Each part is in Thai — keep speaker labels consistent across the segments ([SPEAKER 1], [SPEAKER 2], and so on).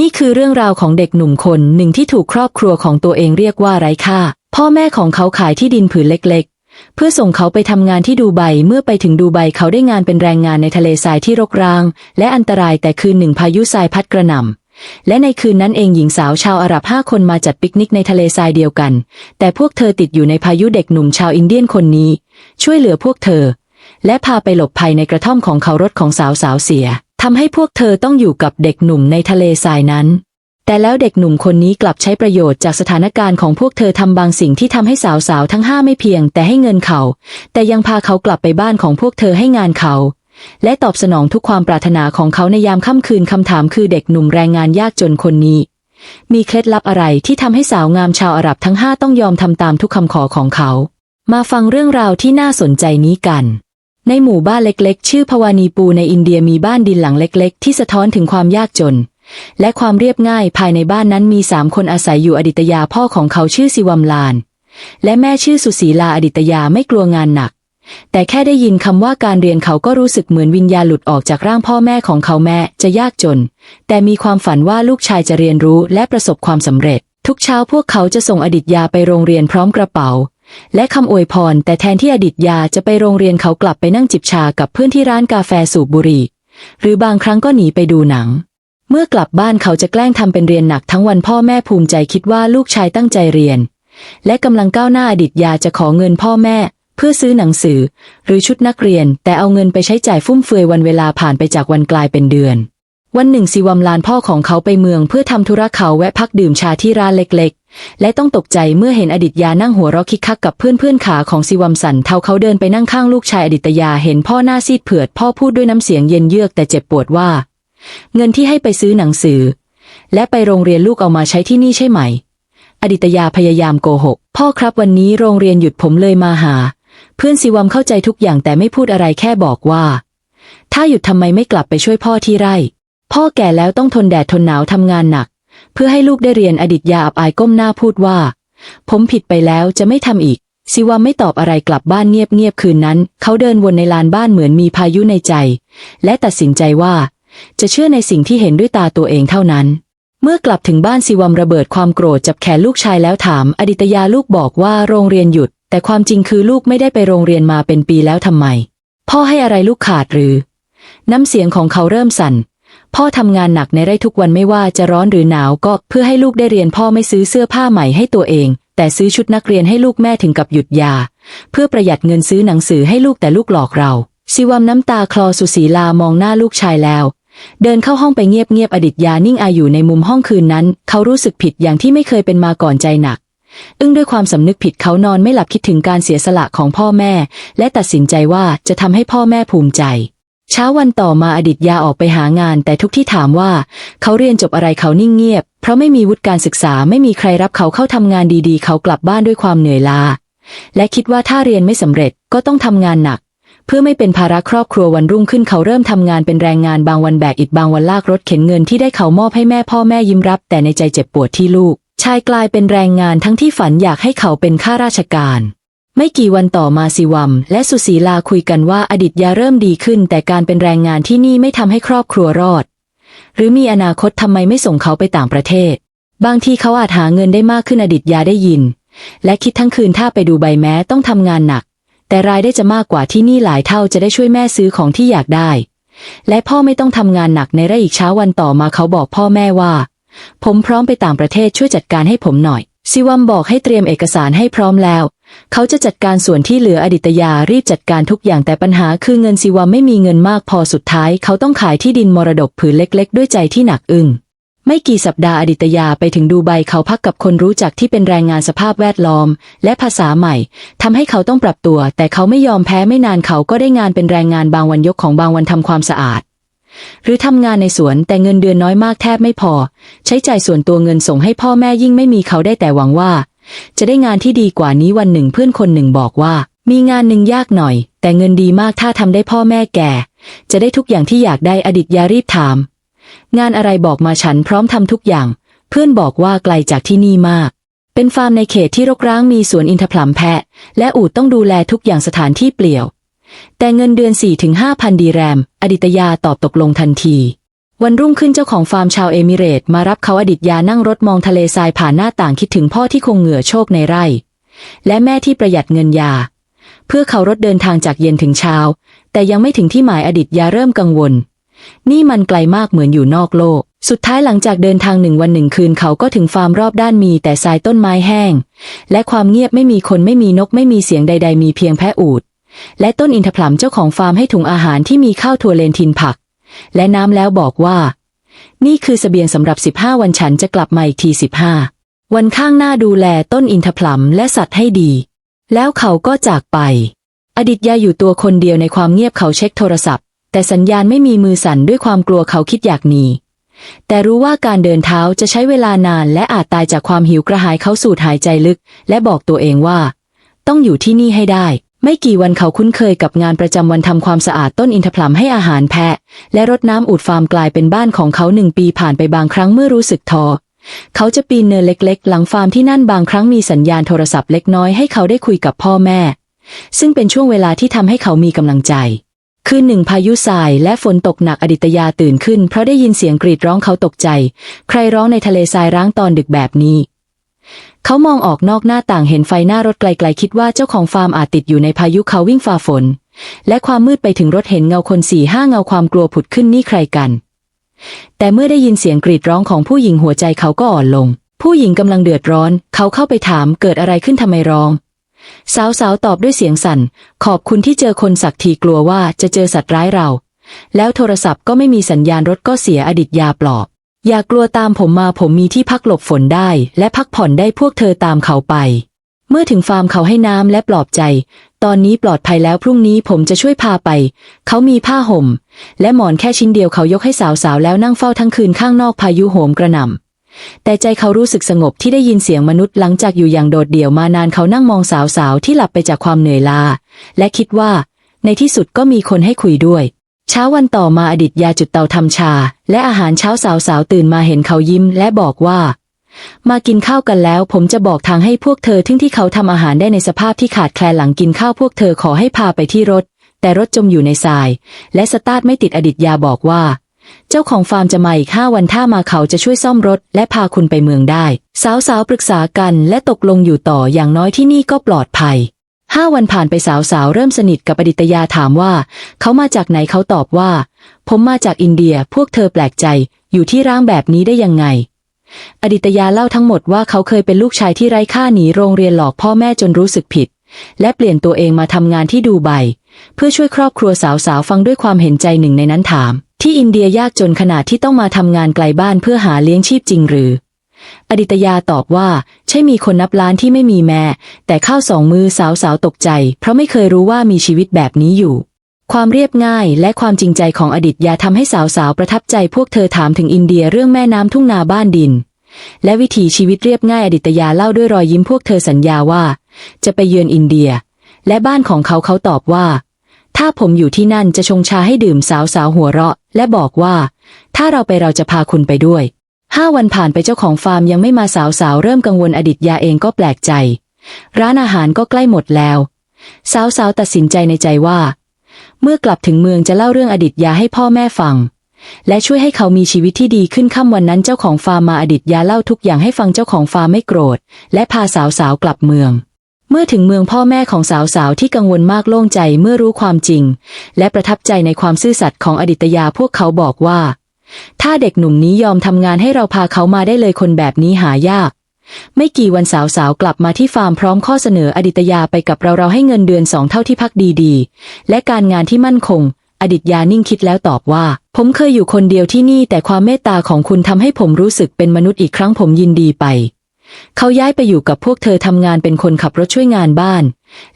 [SPEAKER 1] นี่คือเรื่องราวของเด็กหนุ่มคนหนึ่งที่ถูกครอบครัวของตัวเองเรียกว่าไร้ค่า พ่อแม่ของเขาขายที่ดินผืนเล็กๆ เพื่อส่งเขาไปทำงานที่ดูไบเมื่อไปถึงดูไบเขาได้งานเป็นแรงงานในทะเลทรายที่รกร้าง และอันตรายแต่คืนหนึ่งพายุทรายพัดกระหน่ำและในคืนนั้นเองหญิงสาวชาวอาหรับห้าคนมาจัดปิกนิกในทะเลทรายเดียวกัน แต่พวกเธอติดอยู่ในพายุเด็กหนุ่มชาวอินเดียนคนนี้ ช่วยเหลือพวกเธอ และพาไปหลบภัยในกระท่อมของเขารถของสาวสาวเสีย ทำให้พวกเธอต้องอยู่กับเด็กหนุ่มในทะเลทรายนั้น แต่แล้วเด็กหนุ่มคนนี้กลับใช้ประโยชน์จากสถานการณ์ของพวกเธอทำบางสิ่งที่ทำให้สาวๆทั้งห้าไม่เพียง แต่ให้เงินเขา แต่ยังพาเขากลับไปบ้านของพวกเธอให้งานเขา และตอบสนองทุกความปรารถนาของเขาในยามค่ำคืนคำถามคือเด็กหนุ่มแรงงานยากจนคนนี้ มีเคล็ดลับอะไรที่ทำให้สาวงามชาวอาหรับทั้งห้าต้องยอมทำตามทุกคำขอของเขา มาฟังเรื่องราวที่น่าสนใจนี้กัน ในหมู่บ้านเล็กๆ ชื่อพวานีปูในอินเดียมีบ้านดินหลังเล็กๆ ที่สะท้อนถึงความยากจน และความเรียบง่ายภายในบ้านนั้นมีสามคนอาศัยอยู่อดิตยาพ่อของเขาชื่อสิวัมลาน และแม่ชื่อสุศีลาอดิตยาไม่กลัวงานหนัก แต่แค่ได้ยินคำว่าการเรียนเขาก็รู้สึกเหมือนวิญญาณหลุดออกจากร่างพ่อแม่ของเขาแม่จะยากจน แต่มีความฝันว่าลูกชายจะเรียนรู้และประสบความสำเร็จ ทุกเช้าพวกเขาจะส่งอดิตยาไปโรงเรียนพร้อมกระเป๋า และคำอวยพร แต่แทนที่อดิตยาจะไปโรงเรียนเขากลับไปนั่งจิบชากับเพื่อนที่ร้านกาแฟสูบบุหรี่ หรือบางครั้งก็หนีไปดูหนัง เมื่อกลับบ้านเขาจะแกล้งทำเป็นเรียนหนักทั้งวันพ่อแม่ภูมิใจคิดว่าลูกชายตั้งใจเรียน และกำลังก้าวหน้าอดิตยาจะขอเงินพ่อแม่ เพื่อซื้อหนังสือ หรือชุดนักเรียน แต่เอาเงินไปใช้จ่ายฟุ่มเฟือยวันเวลาผ่านไปจากวันกลายเป็นเดือนวันหนึ่งสิวัมลานพ่อของเขาไปเมืองเพื่อทำธุระเขาแวะพักดื่มชาที่ร้านเล็ก และต้องตกใจเมื่อเห็นอดิตยานั่งหัวเราะคิกคักกับเพื่อนๆขาของสิวัมสันเทาเขาเดินไปนั่งข้างลูกชายอดิตยาเห็นพ่อหน้าซีดเผือดพ่อพูดด้วยน้ำเสียงเย็นเยือกแต่เจ็บปวดว่า เงินที่ให้ไปซื้อหนังสือ และไปโรงเรียนลูกเอามาใช้ที่นี่ใช่ไหม อดิตยาพยายามโกหก พ่อครับวันนี้โรงเรียนหยุดผมเลยมาหา เพื่อนสิวัมเข้าใจทุกอย่างแต่ไม่พูดอะไรแค่บอกว่า ถ้าหยุดทำไมไม่กลับไปช่วยพ่อที่ไร่ พ่อแก่แล้วต้องทนแดดทนหนาวทำงานหนัก เพื่อให้ลูกได้เรียนอดิตยาอับอายก้มหน้าพูดว่า ผมผิดไปแล้วจะไม่ทำอีกสิวัมไม่ตอบอะไรกลับบ้านเงียบๆคืนนั้น เขาเดินวนในลานบ้านเหมือนมีพายุในใจ และตัดสินใจว่า จะเชื่อในสิ่งที่เห็นด้วยตาตัวเองเท่านั้น เมื่อกลับถึงบ้านสิวัมระเบิดความโกรธจับแขนลูกชายแล้วถาม อดิตยาลูกบอกว่าโรงเรียนหยุด แต่ความจริงคือลูกไม่ได้ไปโรงเรียนมาเป็นปีแล้วทำไม พ่อให้อะไรลูกขาดหรือ น้ำเสียงของเขาเริ่มสั่น พ่อทำงานหนักในไร่ทุกวันไม่ว่าจะร้อนหรือหนาวก็เพื่อให้ลูกได้เรียนพ่อไม่ซื้อเสื้อผ้าใหม่ให้ตัวเอง แต่ซื้อชุดนักเรียนให้ลูกแม่ถึงกับหยุดยา เพื่อประหยัดเงินซื้อหนังสือให้ลูกแต่ลูกหลอกเราสิวัมน้ำตาคลอสุศีลามองหน้าลูกชายแล้ว เดินเข้าห้องไปเงียบๆอดิตยานิ่งอาอยู่ในมุมห้องคืนนั้น เขารู้สึกผิดอย่างที่ไม่เคยเป็นมาก่อนใจหนัก อึ้งด้วยความสำนึกผิดเขานอนไม่หลับคิดถึงการเสียสละของพ่อแม่ และตัดสินใจว่าจะทำให้พ่อแม่ภูมิใจ เช้าวันต่อมาอดิตยาออกไปหางาน แต่ทุกที่ถามว่า เขาเรียนจบอะไรเขานิ่งเงียบ เพราะไม่มีวุฒิการศึกษาไม่มีใครรับเขาเข้าทำงานดีๆ เขากลับบ้านด้วยความเหนื่อยล้าและคิดว่าถ้าเรียนไม่สำเร็จก็ต้องทำงานหนัก เพื่อไม่เป็นภาระครอบครัววันรุ่งขึ้นเขาเริ่มทำงานเป็นแรงงานบางวันแบกอิฐบางวันลากรถเข็นเงินที่ได้เขามอบให้แม่พ่อแม่ยิ้มรับ แต่ในใจเจ็บปวดที่ลูกชายกลายเป็นแรงงานทั้งที่ฝันอยากให้เขาเป็นข้าราชการ ไม่กี่วันต่อมาสิวัม และสุศีลาคุยกันว่าอดิตยาเริ่มดีขึ้น แต่การเป็นแรงงานที่นี่ไม่ทำให้ครอบครัวรอด หรือมีอนาคตทำไมไม่ส่งเขาไปต่างประเทศ บางทีเขาอาจหาเงินได้มากขึ้นอดิตยาได้ยิน และคิดทั้งคืนถ้าไปดูใบแม้ต้องทำงานหนัก แต่รายได้จะมากกว่าที่นี่หลายเท่าจะได้ช่วยแม่ซื้อของที่อยากได้ และพ่อไม่ต้องทำงานหนักในไร่อีกเช้าวันต่อมาเขาบอกพ่อแม่ว่า ผมพร้อมไปต่างประเทศช่วยจัดการให้ผมหน่อย ซิวัมบอกให้เตรียมเอกสารให้พร้อมแล้ว เขาจะจัดการส่วนที่เหลืออดิตยารีบจัดการทุกอย่างแต่ปัญหาคือเงินซิวัมไม่มีเงินมากพอสุดท้าย เขาต้องขายที่ดินมรดกผืนเล็ก ๆ ด้วยใจที่หนักอึ้งไม่กี่สัปดาห์อดิตยาไปถึงดูไบเขาพักกับคนรู้จักที่เป็นแรงงานสภาพแวดล้อม และภาษาใหม่ทำให้เขาต้องปรับตัว แต่เขาไม่ยอมแพ้ไม่นานเขาก็ได้งานเป็นแรงงานบางวันยกของบางวันทำความสะอาด หรือทำงานในสวนแต่เงินเดือนน้อยมากแทบไม่พอ ใช้จ่ายส่วนตัวเงินส่งให้พ่อแม่ยิ่งไม่มีเขาได้แต่หวังว่า จะได้งานที่ดีกว่านี้วันหนึ่งเพื่อนคนหนึ่งบอกว่า มีงานหนึ่งยากหน่อย แต่เงินดีมากถ้าทำได้พ่อแม่แก่ จะได้ทุกอย่างที่อยากได้อดิตยารีบถาม งานอะไรบอกมาฉันพร้อมทำทุกอย่าง เพื่อนบอกว่าไกลจากที่นี่มาก เป็นฟาร์มในเขตที่รกร้างมีสวนอินทผลัมแพะ และอูดต้องดูแลทุกอย่างสถานที่เปลี่ยว แต่เงินเดือน4-5พันดีแรม อดิตยาตอบตกลงทันที วันรุ่งขึ้นเจ้าของฟาร์มชาวเอมิเรต์มารับเขาอดิตยานั่งรถมองทะเลทรายผ่านหน้าต่างคิดถึงพ่อที่คงเหงื่อโชกในไร่ และแม่ที่ประหยัดเงินยา เพื่อเขารถเดินทางจากเย็นถึงเช้า แต่ยังไม่ถึงที่หมายอดิตยาเริ่มกังวล นี่มันไกลมากเหมือนอยู่นอกโลก สุดท้ายหลังจากเดินทางหนึ่งวันหนึ่งคืนเขาก็ถึงฟาร์มรอบด้านมีแต่ทรายต้นไม้แห้ง และความเงียบไม่มีคนไม่มีนกไม่มีเสียงใด ๆ มีเพียงแพะอูดและต้นอินทผลัมเจ้าของฟาร์มให้ถุงอาหารที่มีข้าวถั่วเลนทินผัก และน้ำแล้วบอกว่า นี่คือสเสบียงสำหรับ 15 วันฉันจะกลับมาอีกที 15 วันข้างหน้าดูแลต้นอินทผลัมและสัตว์ให้ดี แล้วเขาก็จากไป อดิตยาอยู่ตัวคนเดียวในความเงียบเขาเช็คโทรศัพท์ แต่สัญญาณไม่มีมือสั่นด้วยความกลัวเขาคิดอยากหนีแต่รู้ว่าการเดินเท้าจะใช้เวลานานและอาจตายจากความหิวกระหายเขาสูดหายใจลึก และบอกตัวเองว่า ต้องอยู่ที่นี่ให้ได้ ไม่กี่วันเขาคุ้นเคยกับงานประจำวันทำความสะอาดต้นอินทผลัมให้อาหารแพะ และรดน้ำอุดฟาร์มกลายเป็นบ้านของเขาหนึ่งปีผ่านไปบางครั้งเมื่อรู้สึกท้อเขาจะปีนเนินเล็กๆ หลังฟาร์มที่นั่นบางครั้งมีสัญญาณโทรศัพท์เล็กน้อยให้เขาได้คุยกับพ่อแม่ ซึ่งเป็นช่วงเวลาที่ทำให้เขามีกำลังใจคืนหนึ่งพายุทรายและฝนตกหนักอดิตยาตื่นขึ้นเพราะได้ยินเสียงกรีดร้องเขาตกใจ ใครร้องในทะเลทรายร้างตอนดึกแบบนี้ เขามองออกนอกหน้าต่างเห็นไฟหน้ารถไกลๆคิดว่าเจ้าของฟาร์มอาจติดอยู่ในพายุเขาวิ่งฝ่าฝน และความมืดไปถึงรถเห็นเงาคนสี่ห้าเงาความกลัวผุดขึ้นนี่ใครกัน แต่เมื่อได้ยินเสียงกรีดร้องของผู้หญิงหัวใจเขาก็อ่อนลง ผู้หญิงกำลังเดือดร้อน เขาเข้าไปถามเกิดอะไรขึ้นทำไมร้อง สาวๆตอบด้วยเสียงสั่น ขอบคุณที่เจอคนสักทีกลัวว่าจะเจอสัตว์ร้ายเรา แล้วโทรศัพท์ก็ไม่มีสัญญาณรถก็เสียอดิตยาปลอบ อย่ากลัวตามผมมาผมมีที่พักหลบฝนได้ และพักผ่อนได้พวกเธอตามเขาไป เมื่อถึงฟาร์มเขาให้น้ำและปลอบใจ ตอนนี้ปลอดภัยแล้วพรุ่งนี้ผมจะช่วยพาไป เขามีผ้าห่ม และหมอนแค่ชิ้นเดียวเขายกให้สาวๆแล้วนั่งเฝ้าทั้งคืนข้างนอกพายุโหมกระหน่ำแต่ใจเขารู้สึกสงบที่ได้ยินเสียงมนุษย์หลังจากอยู่อย่างโดดเดี่ยวมานานเขานั่งมองสาวๆที่หลับไปจากความเหนื่อยล้าและคิดว่า ในที่สุดก็มีคนให้คุยด้วย เช้าวันต่อมาอดิตยาจุดเตาทำชา และอาหารเช้าสาวๆตื่นมาเห็นเขายิ้มและบอกว่า มากินข้าวกันแล้ว ผมจะบอกทางให้พวกเธอทึ่งที่เขาทำอาหารได้ในสภาพที่ขาดแคลนหลังกินข้าวพวกเธอขอให้พาไปที่รถ แต่รถจมอยู่ในทราย และสตาร์ทไม่ติดอดิตยาบอกว่า เจ้าของฟาร์มจะมาอีกห้าวันถ้ามาเขาจะช่วยซ่อมรถ และพาคุณไปเมืองได้ สาวๆปรึกษากันและตกลงอยู่ต่ออย่างน้อยที่นี่ก็ปลอดภัย ห้าวันผ่านไปสาวๆเริ่มสนิทกับอดิตยาถามว่า เขามาจากไหนเขาตอบว่า ผมมาจากอินเดียพวกเธอแปลกใจ อยู่ที่ร่างแบบนี้ได้ยังไง อดิตยาเล่าทั้งหมดว่าเขาเคยเป็นลูกชายที่ไร้ค่าหนีโรงเรียนหลอกพ่อแม่จนรู้สึกผิด และเปลี่ยนตัวเองมาทำงานที่ดูไบเพื่อช่วยครอบครัวสาวๆฟังด้วยความเห็นใจหนึ่งในนั้นถาม ที่อินเดียยากจนขนาดที่ต้องมาทำงานไกลบ้านเพื่อหาเลี้ยงชีพจริงหรือ อดิตยาตอบว่า ใช่มีคนนับล้านที่ไม่มีแม่ แต่ข้าวสองมือสาวๆตกใจ เพราะไม่เคยรู้ว่ามีชีวิตแบบนี้อยู่ ความเรียบง่ายและความจริงใจของอดิตยาทำให้สาวๆประทับใจพวกเธอถามถึงอินเดียเรื่องแม่น้ำทุ่งนาบ้านดิน และวิถีชีวิตเรียบง่ายอดิตยาเล่าด้วยรอยยิ้มพวกเธอสัญญาว่า จะไปเยือนอินเดีย และบ้านของเขาเขาตอบว่า ถ้าผมอยู่ที่นั่นจะชงชาให้ดื่มสาวสาวๆหัวเราะ และบอกว่า ถ้าเราไปเราจะพาคุณไปด้วย ห้าวันผ่านไปเจ้าของฟาร์มยังไม่มาสาวสาวเริ่มกังวลอดิตยาเองก็แปลกใจ ร้านอาหารก็ใกล้หมดแล้ว สาวสาวตัดสินใจในใจว่า เมื่อกลับถึงเมืองจะเล่าเรื่องอดิตยาให้พ่อแม่ฟัง และช่วยให้เขามีชีวิตที่ดีขึ้นค่ำวันนั้นเจ้าของฟาร์มมาอดิตยาเล่าทุกอย่างให้ฟังเจ้าของฟาร์มไม่โกรธ และพาสาวสาวกลับเมือง เมื่อถึงเมืองพ่อแม่ของสาวสาวที่กังวลมากโล่งใจเมื่อรู้ความจริง และประทับใจในความซื่อสัตย์ของอดิตยาพวกเขาบอกว่า ถ้าเด็กหนุ่มนี้ยอมทำงานให้เราพาเขามาได้เลยคนแบบนี้หายาก ไม่กี่วันสาวสาวๆกลับมาที่ฟาร์มพร้อมข้อเสนออดิตยาไปกับเราเราให้เงินเดือนสองเท่าที่พักดีๆ และการงานที่มั่นคง อดิตยานิ่งคิดแล้วตอบว่า ผมเคยอยู่คนเดียวที่นี่ แต่ความเมตตาของคุณทำให้ผมรู้สึกเป็นมนุษย์อีกครั้งผมยินดีไป เขาย้ายไปอยู่กับพวกเธอทำงานเป็นคนขับรถช่วยงานบ้าน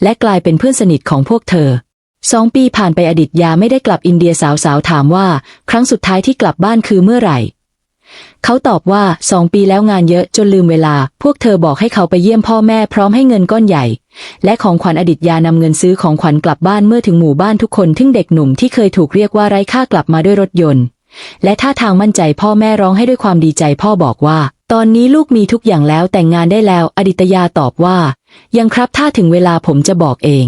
[SPEAKER 1] และกลายเป็นเพื่อนสนิทของพวกเธอ สองปีผ่านไปอดิตยาไม่ได้กลับอินเดียสาวๆถามว่า ครั้งสุดท้ายที่กลับบ้านคือเมื่อไหร่ เขาตอบว่าสองปีแล้วงานเยอะจนลืมเวลา พวกเธอบอกให้เขาไปเยี่ยมพ่อแม่พร้อมให้เงินก้อนใหญ่ และของขวัญอดิตยานำเงินซื้อของขวัญกลับบ้านเมื่อถึงหมู่บ้านทุกคนทึ่งเด็กหนุ่มที่เคยถูกเรียกว่าไร้ค่ากลับมาด้วยรถยนต์ และท่าทางมั่นใจพ่อแม่ร้องให้ด้วยความดีใจพ่อบอกว่า ตอนนี้ลูกมีทุกอย่างแล้วแต่งงานได้แล้ว อดิตยาตอบว่า ยังครับถ้าถึงเวลาผมจะบอกเอง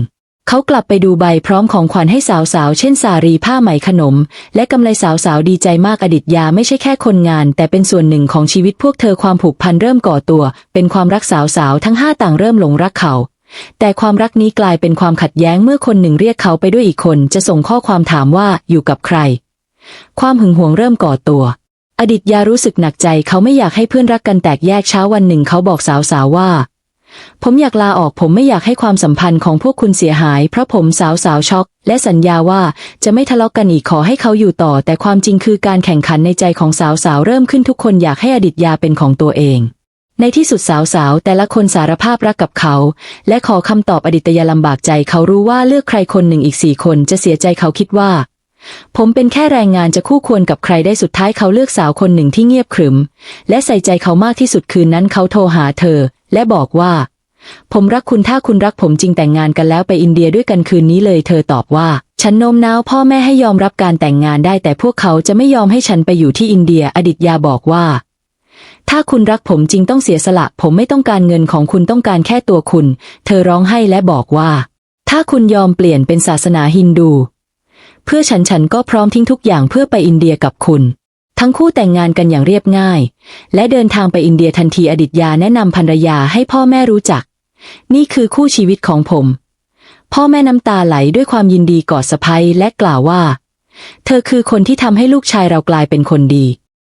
[SPEAKER 1] เขากลับไปดูใบพร้อมของขวัญให้สาวๆ เช่นสารีผ้าไหมขนม และกำไรสาวๆ ดีใจมากอดิตยาไม่ใช่แค่คนงาน แต่เป็นส่วนหนึ่งของชีวิตพวกเธอความผูกพันเริ่มก่อตัว เป็นความรักสาวๆ ทั้งห้าต่างเริ่มหลงรักเขาแต่ความรักนี้กลายเป็นความขัดแย้งเมื่อคนหนึ่งเรียกเขาไปด้วยอีกคน จะส่งข้อความถามว่าอยู่กับใคร ความหึงหวงเริ่มก่อตัว อดิตยารู้สึกหนักใจเขาไม่อยากให้เพื่อนรักกันแตกแยกเช้าวันหนึ่งเขาบอกสาวๆว่า ผมอยากลาออกผมไม่อยากให้ความสัมพันธ์ของพวกคุณเสียหาย เพราะผมสาวสาวช็อก และสัญญาว่าจะไม่ทะเลาะกกันอีกขอให้เขาอยู่ต่อ แต่ความจริงคือการแข่งขันในใจของสาวสาวเริ่มขึ้นทุกคนอยากให้อดิตยาเป็นของตัวเอง ในที่สุดสาวสาวแต่ละคนสารภาพรักกับเขา และขอคำตอบอดิตยาลำบากใจ เขารู้ว่าเลือกใครคนหนึ่งอีกสี่คนจะเสียใจเขาคิดว่า ผมเป็นแค่แรงงานจะคู่ควรกับใครได้สุดท้ายเขาเลือกสาวคนหนึ่งที่เงียบขรึม และใส่ใจเขามากที่สุดคืนนั้นเขาโทรหาเธอ และบอกว่า ผมรักคุณถ้าคุณรักผมจริงแต่งงานกันแล้วไปอินเดียด้วยกันคืนนี้เลย เธอตอบว่า ฉันโน้มน้าวพ่อแม่ให้ยอมรับการแต่งงานได้ แต่พวกเขาจะไม่ยอมให้ฉันไปอยู่ที่อินเดีย อดิตยาบอกว่า ถ้าคุณรักผมจริงต้องเสียสละ ผมไม่ต้องการเงินของคุณต้องการแค่ตัวคุณ เธอร้องไห้และบอกว่า ถ้าคุณยอมเปลี่ยนเป็นศาสนาฮินดู เพื่อฉันฉันก็พร้อมทิ้งทุกอย่างเพื่อไปอินเดียกับคุณ ทั้งคู่แต่งงานกันอย่างเรียบง่าย และเดินทางไปอินเดียทันทีอดิตยาแนะนำภรรยาให้พ่อแม่รู้จัก นี่คือคู่ชีวิตของผม พ่อแม่น้ำตาไหลด้วยความยินดีกอดสะพ้ยและกล่าวว่า เธอคือคนที่ทำให้ลูกชายเรากลายเป็นคนดี